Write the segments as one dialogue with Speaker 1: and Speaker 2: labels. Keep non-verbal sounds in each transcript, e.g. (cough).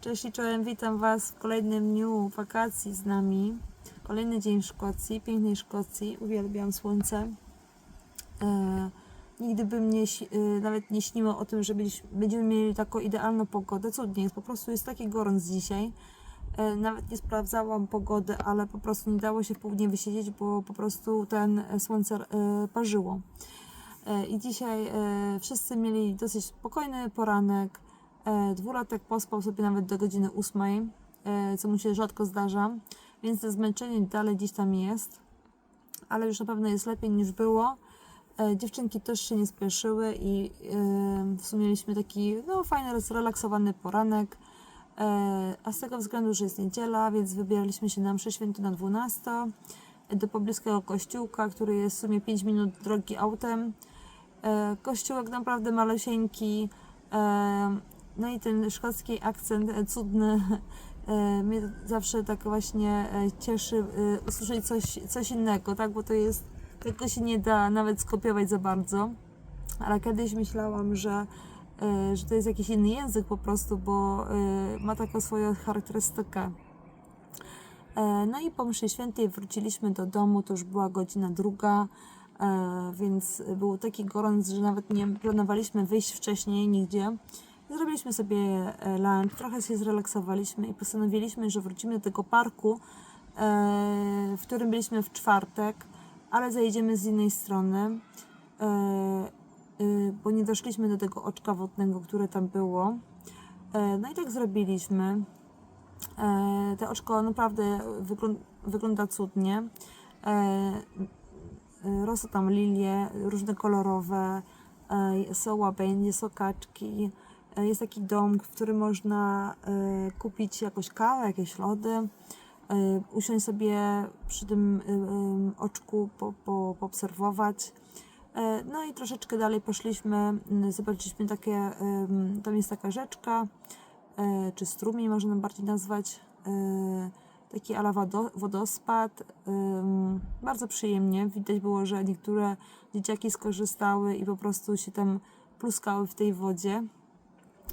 Speaker 1: Cześć i czołem, witam Was w kolejnym dniu wakacji z nami. Kolejny dzień w Szkocji, pięknej Szkocji. Uwielbiam słońce. E, nigdy bym nie, e, nawet nie śniło o tym, że będziemy mieli taką idealną pogodę. Cudnie jest, po prostu jest taki gorąc dzisiaj. E, nawet nie sprawdzałam pogody, ale po prostu nie dało się w południe wysiedzieć, bo po prostu ten e, słońce e, parzyło. E, I dzisiaj e, wszyscy mieli dosyć spokojny poranek. E, Dwulatek pospał sobie nawet do godziny ósmej, e, co mu się rzadko zdarza, więc to zmęczenie dalej gdzieś tam jest, ale już na pewno jest lepiej niż było. E, Dziewczynki też się nie spieszyły i w sumie mieliśmy taki no, fajny, zrelaksowany poranek. A z tego względu, że jest niedziela, więc wybieraliśmy się na mszę świętą na 12 do pobliskiego kościółka, który jest w sumie 5 minut drogi autem. Kościółek naprawdę malusieńki. No i ten szkocki akcent e, cudny e, mnie zawsze tak właśnie e, cieszy usłyszeć coś, coś innego, tak? Bo to jest, tego się nie da nawet skopiować za bardzo. Ale kiedyś myślałam, że, że to jest jakiś inny język po prostu, bo ma taką swoją charakterystykę. No i po mszy świętej wróciliśmy do domu, to już była godzina druga, więc był taki gorąc, że nawet nie planowaliśmy wyjść wcześniej nigdzie. Zrobiliśmy sobie e, lunch, trochę się zrelaksowaliśmy i postanowiliśmy, że wrócimy do tego parku, e, w którym byliśmy w czwartek, ale zajedziemy z innej strony, e, bo nie doszliśmy do tego oczka wodnego, które tam było. No i tak zrobiliśmy. Te oczko naprawdę wyglą- wygląda cudnie. Rosną tam lilie różne kolorowe, są łabędzie, są kaczki. E, Jest taki dom, w którym można e, kupić jakąś kawę, jakieś lody, e, usiąść sobie przy tym e, oczku, po, po, poobserwować. E, No i troszeczkę dalej poszliśmy, zobaczyliśmy takie, tam jest taka rzeczka, e, czy strumień można bardziej nazwać, e, taki ala wodo- wodospad. Bardzo przyjemnie. Widać było, że niektóre dzieciaki skorzystały i po prostu się tam pluskały w tej wodzie.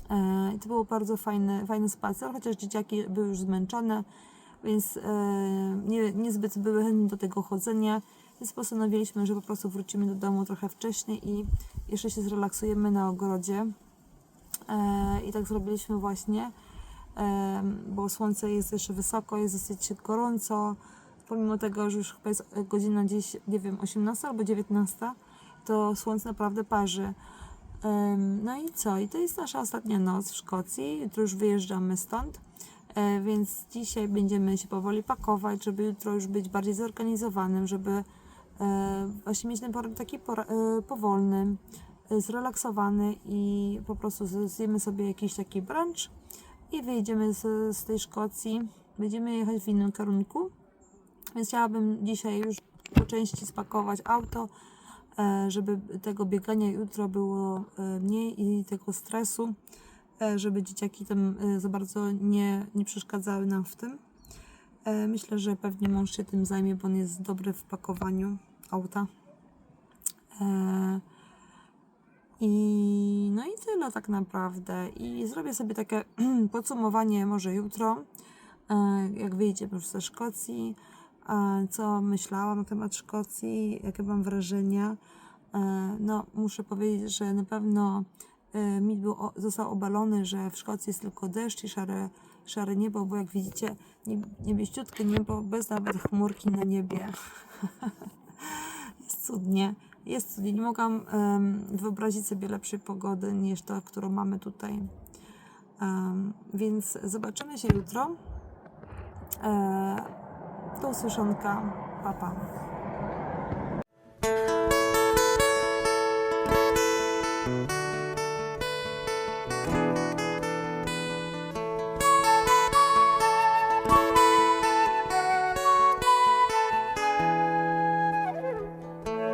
Speaker 1: E, I to był bardzo fajny, fajny spacer, chociaż dzieciaki były już zmęczone, więc e, nie, niezbyt były chętne do tego chodzenia, więc postanowiliśmy, że po prostu wrócimy do domu trochę wcześniej i jeszcze się zrelaksujemy na ogrodzie. E, I tak zrobiliśmy właśnie, bo słońce jest jeszcze wysoko, jest dosyć gorąco. Pomimo tego, że już chyba jest godzina gdzieś, nie wiem, 18 albo 19, to słońce naprawdę parzy. No i co? I to jest nasza ostatnia noc w Szkocji. Jutro już wyjeżdżamy stąd. E, Więc dzisiaj będziemy się powoli pakować, żeby jutro już być bardziej zorganizowanym, żeby e, właśnie mieć ten poranek taki e, powolny, zrelaksowany i po prostu zjemy sobie jakiś taki brunch i wyjedziemy z, z tej Szkocji. Będziemy jechać w innym kierunku, więc chciałabym dzisiaj już po części spakować auto, żeby tego biegania jutro było e, mniej i tego stresu, e, żeby dzieciaki tam e, za bardzo nie, nie przeszkadzały nam w tym. E, Myślę, że pewnie mąż się tym zajmie, bo on jest dobry w pakowaniu auta. E, I no i tyle tak naprawdę. I zrobię sobie takie (clears throat) podsumowanie może jutro, e, jak wyjdziemy już ze Szkocji, e, co myślałam na temat Szkocji, jakie mam wrażenia. E, No, muszę powiedzieć, że na pewno e, mit był, został obalony, że w Szkocji jest tylko deszcz i szare, szare niebo, bo jak widzicie, nieb- niebieściutkie niebo bez nawet chmurki na niebie. (laughs) jest cudnie. Jest cudnie. Nie mogłam wyobrazić sobie lepszej pogody niż ta, którą mamy tutaj. Więc zobaczymy się jutro. Do usłyszonka. Pa, pa.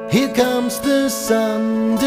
Speaker 2: Here comes the sun.